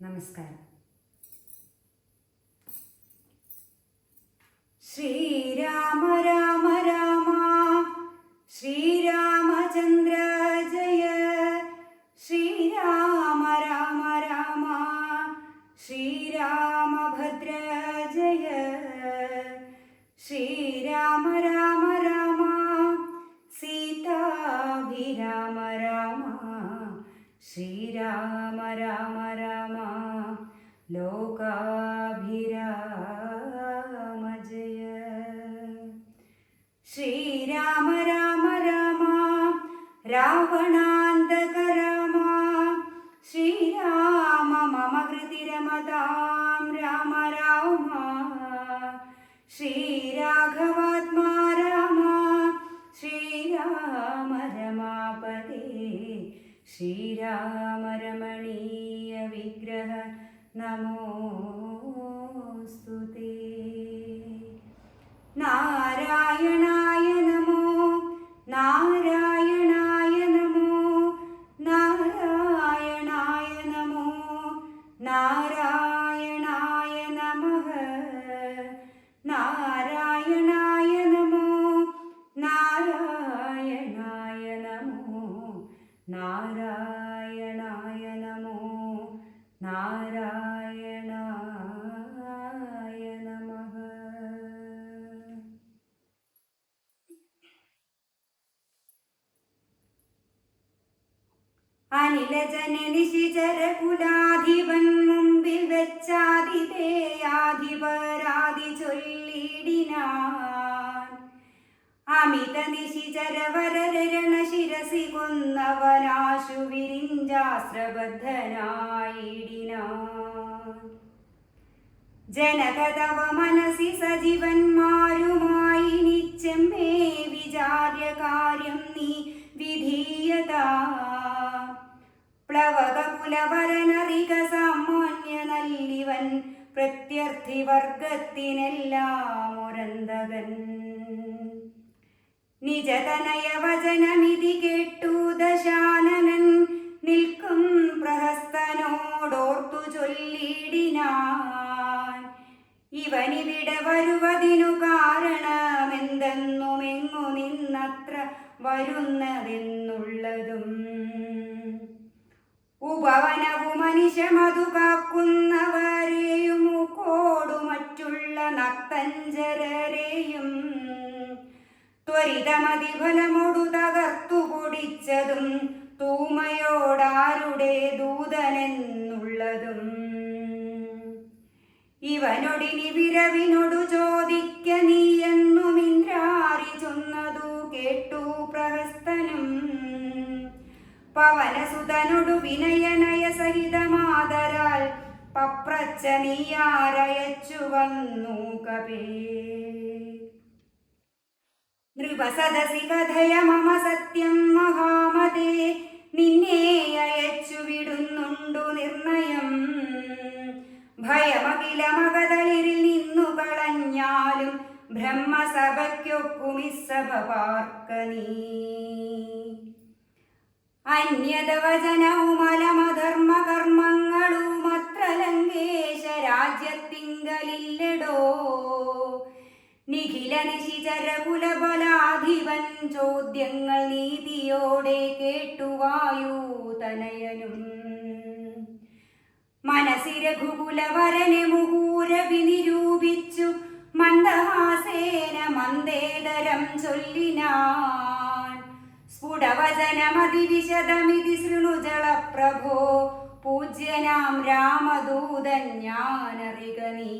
നമസ്കാരം. ശ്രീരാമ രാമ രാമ ശ്രീരാമചന്ദ്ര ജയ ശ്രീരാമ രാമ രാമ ശ്രീരാമഭദ്ര ജയ ശ്രീരാമ രാമ രാമ സീതാഭിരാമ രാമ ശ്രീരാമ രാമ രാമ ലോകാഭിരാമ ജയ ശ്രീരാമ രാമ രാമ രാവണാന്തക രാമ ശ്രീരാമ മമ ഹൃതി രമതാം രാമ രാമ. ശ്രീരാഘവാത്മാ രാമ. ശ്രീരാമ രമാപതി. ശ്രീരാമ രമണീ നമോസ്തുതേ നാരായണായ നമോ നാരായണായ നമോ നാരായണായ നമോ നാരായണായ നമഃ. നാരായണായ നമോ നാരായണായ നമോ നാരായണായ വെച്ചാതിഥേയാധിപരാതി ചൊല്ലിടിനാൻ. അമിത നിശിചരവരരണ ശിരസി കൊന്നവനാശു വിരിഞ്ചാസ്ത്രബദ്ധനായിടിനാൻ. ജനകതവ മനസി സജീവന്മാരുമായി നിച്ചമ്മേ വിചാര്യ കാര്യം നീ വിധീയത. പ്ലവക കുലവരനറിക സാമാന്യ നല്ലിവൻ പ്രത്യർത്ഥി വർഗത്തിനെല്ലാം ഒരന്തകൻ. നിജതനയ വചനമിതി കേട്ടു ദശാനനൻ. നിൽക്കും പ്രഹസ്തനോടോർത്തു ചൊല്ലിടിനാൻ. ഇവനിവിടെ വരുവതിനു കാരണമെന്തെന്നുമെങ്ങു നിന്നത്ര വരുന്നതെന്നുള്ളതും ഉപവനവു മനുഷ്യമതു കാക്കുന്നവരെയും കോടു മറ്റുള്ള നക്തഞ്ചരരെയും ത്വരിതമതിഫലമൊടു തകർത്തു കുടിച്ചതും തൂമയോടാരുടെ ദൂതനെന്നുള്ളതും. ഇവനൊടിനി വിരവിനൊടു ചോദിക്ക നീ എന്നും ഇന്ദ്രാരി ചൊന്നതു കേട്ടു പവനസുതനൊടു വിനയനയ സഹിതമാതരാൽ പപ്രച്ച നീയാരയച്ചു വന്നു കപേ നൃപസദസി കഥയ മമ സത്യം മഹാമതേ നിന്നെ അയച്ചു വിടുന്നുണ്ടു നിർണയം. ഭയമകില മകതളിരിൽ നിന്നു കളഞ്ഞാലും ബ്രഹ്മസഭയ്ക്കൊക്കുമിസഭ പാർക്ക നീ അന്യതവചനവുമലമധർമ്മ കർമ്മങ്ങളുമത്ര ലങ്കേശ രാജ്യത്തിങ്കലില്ലടോ നിഖില നിശിചരകുലബലാധിപൻ ചോദ്യങ്ങൾ നീതിയോടെ കേട്ടുവായു തനയനും. മനസ്സി രഘുകുലവരനെ മുഹൂരവി നിരൂപിച്ചു മന്ദഹാസേന മന്ദേതരം ചൊല്ലിനാൻ സ്ഫുടവചനമതിവിശദമിതി ശൃണുജള പ്രഭോ പൂജ്യനാം രാമദൂതൻ ഞാനറിക നീ.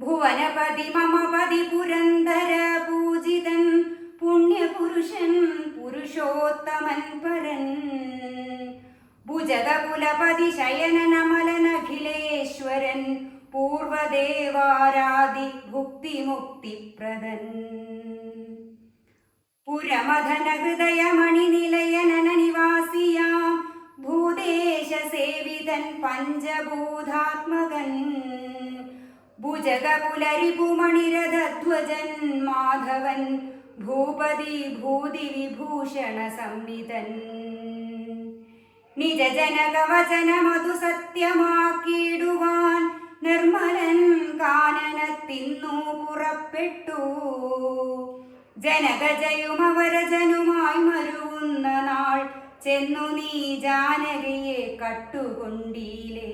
ഭുവനപതി മമപതി പുരന്തര പൂജിതൻ പുണ്യപുരുഷൻ പുരുഷോത്തമൻ പരൻ. ഭുജകുലപതി ശയനനമലനഖിലേശ്വരൻ പൂർവദേവാരാദി ഭുക്തിമുക്തിപ്രദൻ. പുരമധന ഹൃദയമണി നിലയനന നിവാസിയാം ഭൂദേശ സേവിതൻ പഞ്ചഭൂതാത്മകൻ. ഭുജഗകുലരിപുമണിരഥധ്വജൻ മാധവൻ. ഭൂപതി ഭൂതി വിഭൂഷണ സംവിധൻ നിജജനകവചനമതു സത്യമാക്കിയിടുവാൻ നിർമ്മലൻ കാനനത്തിന്നു പുറപ്പെട്ടു. ജനകജയും അവരജനുമായി മരുവുന്ന നാൾ ചെന്നു നീ ജാനകിയെ കട്ടുകൊണ്ടീലേ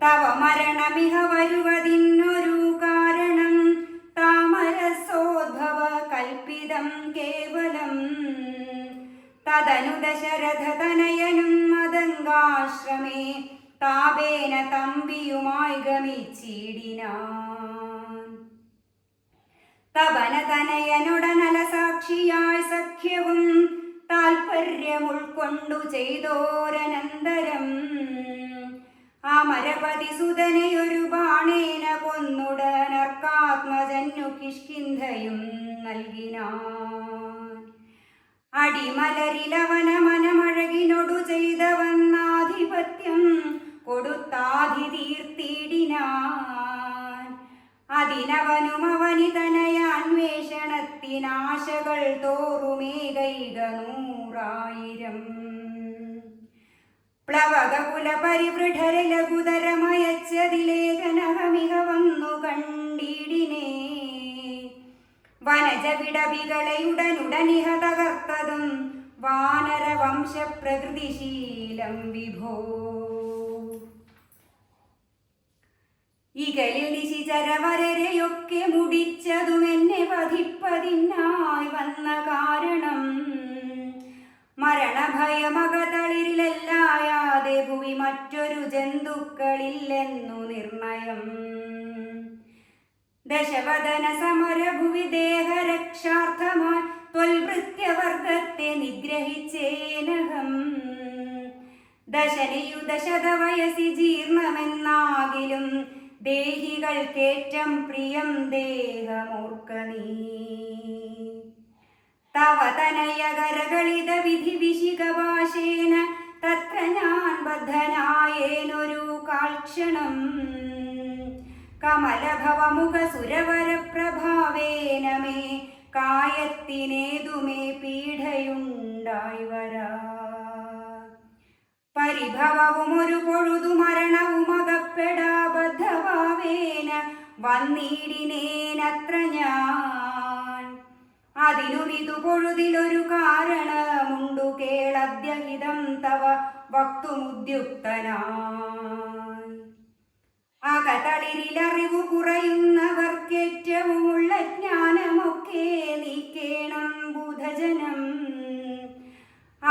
തവ മരണമിഹ വരുവതിന്നൊരു കാരണം താമരസോദ്ഭവ കൽപ്പിതം കേവലം തദനു ദശരഥതനയനും മതങ്കാശ്രമേ താപേന തമ്പിയുമായി ഗമിച്ചിടിനാൻ തപന തനയനുടനല സാക്ഷിയായി സഖ്യവും താൽപര്യം ഉൾക്കൊണ്ടു ചെയ്തോരനന്തരം അമരപതി സുതനെയൊരു ബാണേന കൊന്നുടനർക്കാത്മജന്നു കിഷ്കിന്ധയും നൽകിനാൻ. അടിമലരിലവന മനമഴകിനൊടു ചെയ്തവന്നാധിപത്യം അതിനവനും അവനിതനയ അന്വേഷണത്തിനാശകൾ തോറുമേകൈക നൂറായിരം. പ്ലവകകുല പരിവൃഢര ലഘുതരമയച്ചതിലേഖനഹമിക വന്നു കണ്ടിടിനേ. വനജവിടവികളയുടനുടനിഹ തകർത്തതും വാനരവംശപ്രകൃതിശീലം വിഭോ. നിശിചരവരരെയൊക്കെ മുടിച്ചതും എന്നെ വധിപ്പതിനായി വന്ന കാരണം. മരണഭയമകതളിരിലല്ലായാതെ ഭൂമി മറ്റൊരു ജന്തുക്കളില്ലെന്നു നിർണയം. ദശവദന സമരഭുവി ദേഹരക്ഷാർത്ഥമായി നിഗ്രഹിച്ചേനകം. നിഗ്രഹിച്ചേനഹം ദശനിയുദശത വയസി ജീർണമെന്നാകിലും ദേഹികൾക്കേറ്റം പ്രിയം ദേഹമോർക്ക നീ. തവ തനയകരകളിത വിധി വിശികഭാഷേന തത്ര ഞാൻ ബദ്ധനായേനൊരു കാൽക്ഷണം. കമലഭവമുഖ സുരവര പ്രഭാവേന മേ കായത്തിനേതുമേ പീഡയുണ്ടായി വരാ. പരിഭവവും ഒരു പൊഴുതു വന്നിടിനേനത്ര ഞാൻ. അതിനുമിതു പൊഴുതിലൊരു കാരണമുണ്ടു കേളദ്യഹിതം തവ വക്തുമുദ്യുക്തനായി. അകതളിരിലറിവു കുറയുന്നവർക്കേറ്റവുമുള്ള ജ്ഞാനമൊക്കെ നീക്കേണം ബുധജനം.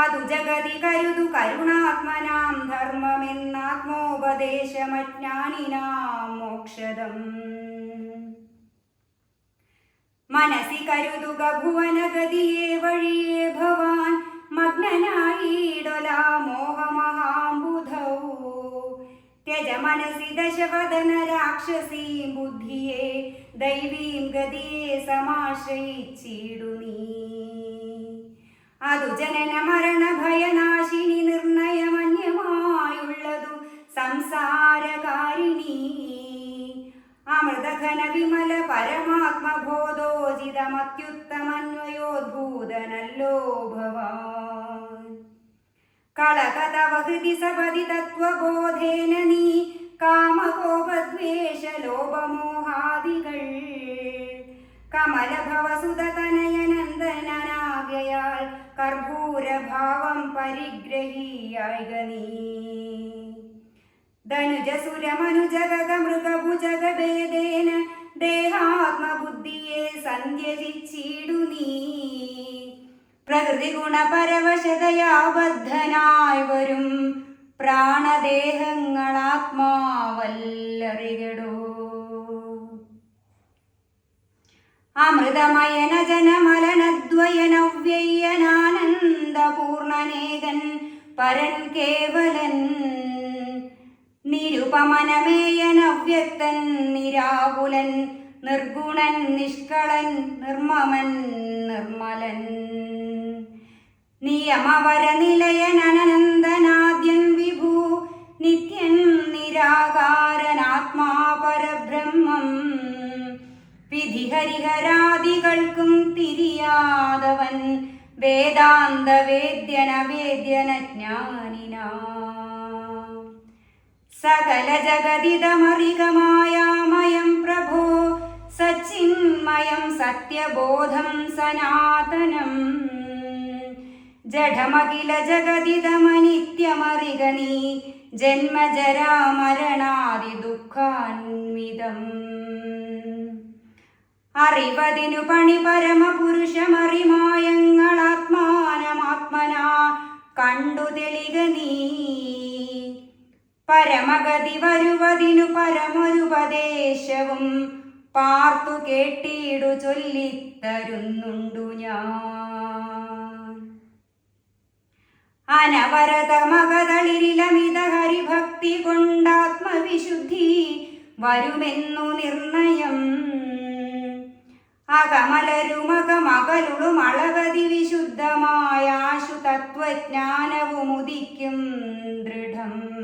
അതു ജഗതി കരുതു കരുണാത്മനാം ധർമ്മമെന്നാത്മോപദേശമജ്ഞാനിനാം മോക്ഷദം. മനസി കരുതുക ഭുവനഗതിയെ വഴിയെ ഭവാൻ. മഗ്നനായിടൊലാ മോഹമഹാംബുധൗ. ത്യജ മനസി ദശവദന രാക്ഷസീം ബുദ്ധിയെ ദൈവീം ഗതിയെ സമാശ്രയിച്ചിടു നീ. അതു ജനന മരണ ഭയനാശിനി നിർണയമന്യമായുള്ളതു സംസാരകാരിണി. അമൃതഘന വിമല പരമാത്മബോധോജിതമത്യുത്തമന്വയോദ്ഭൂതനല്ലോ ഭവാൻ. കളകതവ ഹൃദി സപതി തത്വബോധേന നീ കാമകോപദ്വേഷ ലോപമോഹാദികൾ കമലഭവസുതനയനന്ദനാകയാൽ കർപ്പൂരഭാവം പരിഗ്രഹീയായിക നീ. ധനുജസുരമനുജഗ മൃഗഭുജഗഭേദേന ദേഹാത്മബുദ്ധിയെ സന്ധ്യജിച്ചിടു നീ. പ്രകൃതി ഗുണപരവശതയാബദ്ധനായി വരും പ്രാണദേഹങ്ങളാത്മാവല്ലറികടോ. അമൃതമയന ജനമലനദ്വയനവ്യയനാനന്ദപൂർണനേകൻ പരൻ കേവലൻ നിരുപമനമേയനവ്യക്തൻ നിരാകുലൻ നിർഗുണൻ നിഷ്കളൻ നിർമ്മമൻ നിർമ്മലൻ. നിയമവരനിലയൻ അനന്തനാദ്യൻ വിഭു നിത്യൻ നിരാകാരനാത്മാ പരബ്രഹ്മം വിധിഹരിഹരാദികൾക്കും തിരിയാതവൻ വേദാന്ത ജ്ഞാനിനാ സകല ജഗതിതമറികമായാമയം പ്രഭോ സച്ചിന്മയം സത്യബോധം സനാതനം. ജഡമഖില ജഗതിതമനിത്യമറികണി ജന്മജരാമരണാദി ദുഃഖാന്വിതം അറിവതിനു പണി പരമപുരുഷമറിമായങ്ങളാത്മാനമാത്മനാ കണ്ടു തെളിക നീ പരമഗതി വരുവതിനു പരമൊരുപദേശവും പാർത്തു കേട്ടിടു ചൊല്ലിത്തരുന്നുണ്ടു ഞാൻ. അനവരത മകതളിരിലമിത ഹരിഭക്തി കൊണ്ടാത്മവിശുദ്ധി വരുമെന്നു നിർണയം. അകമലരുമകമകളുളും അളവതി വിശുദ്ധമായ ആശു തത്വജ്ഞാനവും ഉദിക്കും ദൃഢം.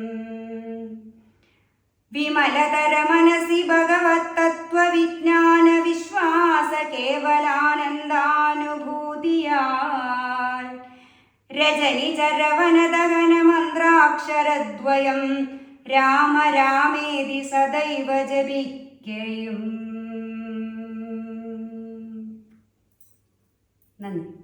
വിമലതര മനസി ഭഗവത് തത്വവിജ്ഞാന വിശ്വാസ കേവലാനന്ദാനുഭൂതിയാൽ. രജനി ചരവനദഹന മന്ത്രാക്ഷരദ്വയം രാമ രാമേതി സദൈവ ജപിക്കയും നന്ദി.